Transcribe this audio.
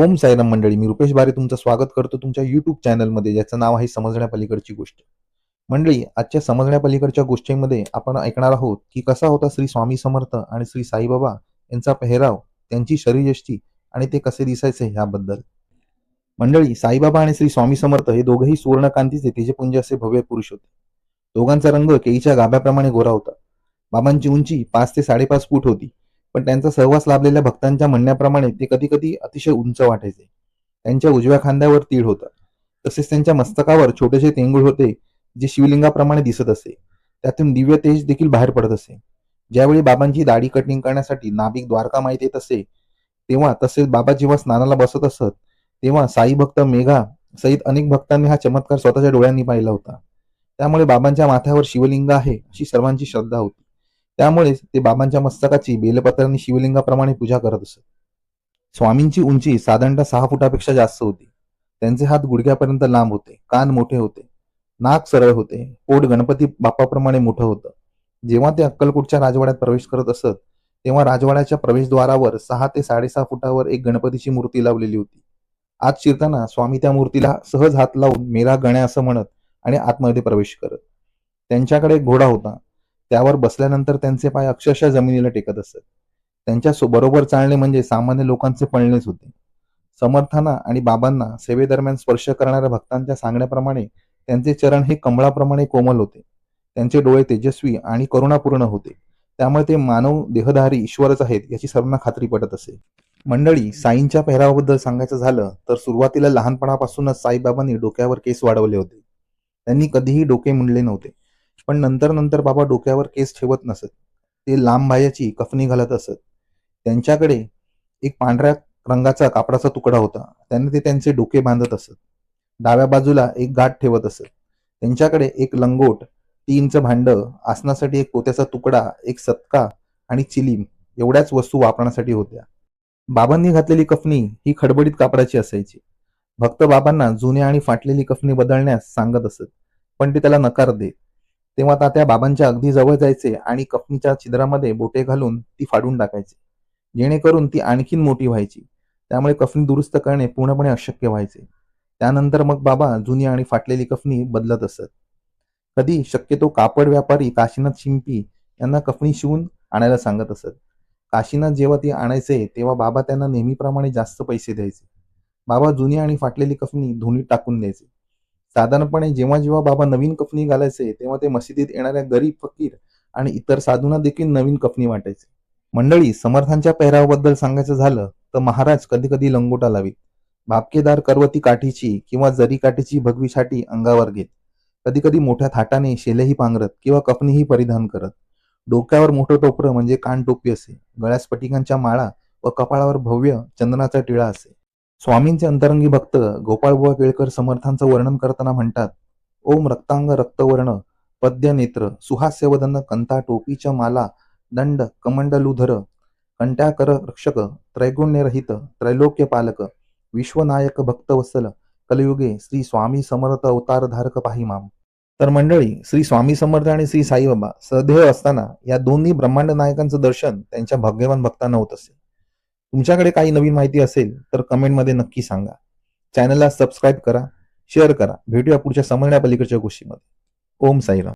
ओम साईराम मंडळी मी रुपेश बारे तुमचं स्वागत करतो तुमच्या युट्यूब चॅनलमध्ये ज्याचं नाव आहे समजण्यापलीकडची गोष्ट. मंडळी आजच्या समजण्यापलीकडच्या गोष्टीमध्ये आपण ऐकणार आहोत की कसा होता श्री स्वामी समर्थ आणि श्री साईबाबा यांचा पेहराव त्यांची शरीरयष्टी आणि ते कसे दिसायचे ह्याबद्दल. मंडळी साईबाबा आणि श्री स्वामी समर्थ हे दोघेही सुवर्णकांतीचे तेजपुंज असे भव्य पुरुष होते. दोघांचा रंग केळीच्या गाभ्याप्रमाणे गोरा होता. बाबांची उंची पाच ते साडेपाच फूट होती. पण त्यांचा सहवास लाभलेल्या भक्तांच्या म्हणण्याप्रमाणे ते कधी कधी अतिशय उंच वाटायचे. त्यांच्या उजव्या खांद्यावर तीळ होता. तसेच त्यांच्या मस्तकावर छोटेसे तेंगुळ होते जे शिवलिंगाप्रमाणे दिसत असे. त्यातून दिव्य तेज देखील बाहेर पडत असे. ज्यावेळी बाबांची दाढी कटिंग करण्यासाठी नाभिक द्वारका माहीत येत असे तेव्हा तसेच बाबा जेव्हा स्नानाला बसत असत तेव्हा साई भक्त मेघा सहित अनेक भक्तांनी हा चमत्कार स्वतःच्या डोळ्यांनी पाहिला होता. त्यामुळे बाबांच्या माथ्यावर शिवलिंग आहे अशी सर्वांची श्रद्धा होती. त्यामुळेच ते बाबांच्या मस्तकाची बेलपत्रांनी शिवलिंगाप्रमाणे पूजा करत असत. स्वामींची उंची साधारणतः सहा फुटापेक्षा जास्त होती. त्यांचे हात गुडघ्यापर्यंत लांब होते कान मोठे होते नाक सरळ होते पोट गणपती बाप्पाप्रमाणे मोठं होतं. जेव्हा ते अक्कलकोटच्या राजवाड्यात प्रवेश करत असत तेव्हा राजवाड्याच्या प्रवेशद्वारावर सहा ते साडेसहा फुटावर एक गणपतीची मूर्ती लावलेली होती. आत शिरताना स्वामी त्या मूर्तीला सहज हात लावून मेरा गण्या असं म्हणत आणि आतमध्ये प्रवेश करत. त्यांच्याकडे एक घोडा होता त्यावर बसल्यानंतर त्यांचे पाय अक्षरशः जमिनीला टेकत असत. त्यांच्या बरोबर चालणे म्हणजे सामान्य लोकांचे पळणेच होते. समर्थांना आणि बाबांना सेवेदरम्यान स्पर्श करणाऱ्या भक्तांच्या सांगण्याप्रमाणे त्यांचे चरण हे कमळाप्रमाणे कोमल होते. त्यांचे डोळे तेजस्वी आणि करुणापूर्ण होते. त्यामुळे ते मानव देहधारी ईश्वरच आहेत याची सर्वांना खात्री पटत असे. मंडळी साईंच्या पेहरावाबद्दल सांगायचं झालं तर सुरुवातीला लहानपणापासूनच साईबाबांनी डोक्यावर केस वाढवले होते. त्यांनी कधीही डोके मुंडले नव्हते. पण नंतर नंतर बाबा डोक्यावर केस ठेवत नसत. ते लांब भायाची कफनी घालत असत. त्यांच्याकडे एक पांढऱ्या रंगाचा कापडाचा तुकडा होता. त्याने ते त्यांचे डोके बांधत असत. डाव्या बाजूला एक गाठ ठेवत असत. त्यांच्याकडे एक लंगोट तीनच भांड आसनासाठी एक पोत्याचा तुकडा एक सतका आणि चिलीम एवढ्याच वस्तू वापरण्यासाठी होत्या. बाबांनी घातलेली कफनी ही खडबडीत कापडाची असायची. भक्त बाबांना जुन्या आणि फाटलेली कफनी बदलण्यास सांगत असत. पण ते त्याला नकार देत. तेव्हा तात्या बाबांच्या अगदी जवळ जायचे आणि कफनीच्या छिद्रामध्ये बोटे घालून ती फाडून टाकायचे. जेणेकरून ती आणखीन मोठी व्हायची. त्यामुळे कफनी दुरुस्त करणे पूर्णपणे अशक्य व्हायचे. त्यानंतर मग बाबा जुनी आणि फाटलेली कफनी बदलत असत. कधी शक्यतो कापड व्यापारी काशीनाथ शिंपी यांना कफनी शिवून आणायला सांगत असत. काशीनाथ जेव्हा ती आणायचे तेव्हा बाबा त्यांना नेहमीप्रमाणे जास्त पैसे द्यायचे. बाबा जुनी आणि फाटलेली कफनी धुणीत टाकून द्यायचे. साधारणपणे जेव्हा जेव्हा बाबा नवीन कफनी घालायचे तेव्हा ते मशिदीत येणाऱ्या गरीब फकीर आणि इतर साधूंना देखील नवीन कफनी वाटायचे. मंडळी समर्थांच्या पेहरावाबद्दल सांगायचं झालं तर महाराज कधी कधी लंगोटा लावीत. भापकेदार करवती काठीची किंवा जरी काठीची भगवी छाटी अंगावर घेत. कधी कधी मोठ्या थाटाने शेलेही पांघरत किंवा कफनीही परिधान करत. डोक्यावर मोठं टोपरं म्हणजे कान टोपी असे. गळ्यास स्फटिकांच्या माळा व कपाळावर भव्य चंदनाचा टिळा असे. स्वामींचे अंतरंगी भक्त गोपाळबुवा केळकर समर्थांचं वर्णन करताना म्हणतात ओम रक्तांग रक्तवर्ण पद्य नेत्र सुहास्यवदन कंता टोपीच्या माला दंड कमंडलुधर कंट्याकर रक्षक त्रैगुण्यरहित त्रैलोक्य पालक विश्वनायक भक्तवत्सल कलयुगे श्री स्वामी समर्थ अवतारधारक पाहिमाम तर मंडळी श्री स्वामी समर्थ आणि श्री साईबाबा सदैव असताना या दोन्ही ब्रह्मांड नायकांचं दर्शन त्यांच्या भाग्यवान भक्तांना होत असे. तुमच्याकडे काही नवीन माहिती असेल तर कमेंटमध्ये नक्की सांगा. चॅनलला सबस्क्राईब करा शेअर करा. भेटूया पुढच्या समजण्या पलीकडच्या गोष्टीमध्ये. ओम साईराम.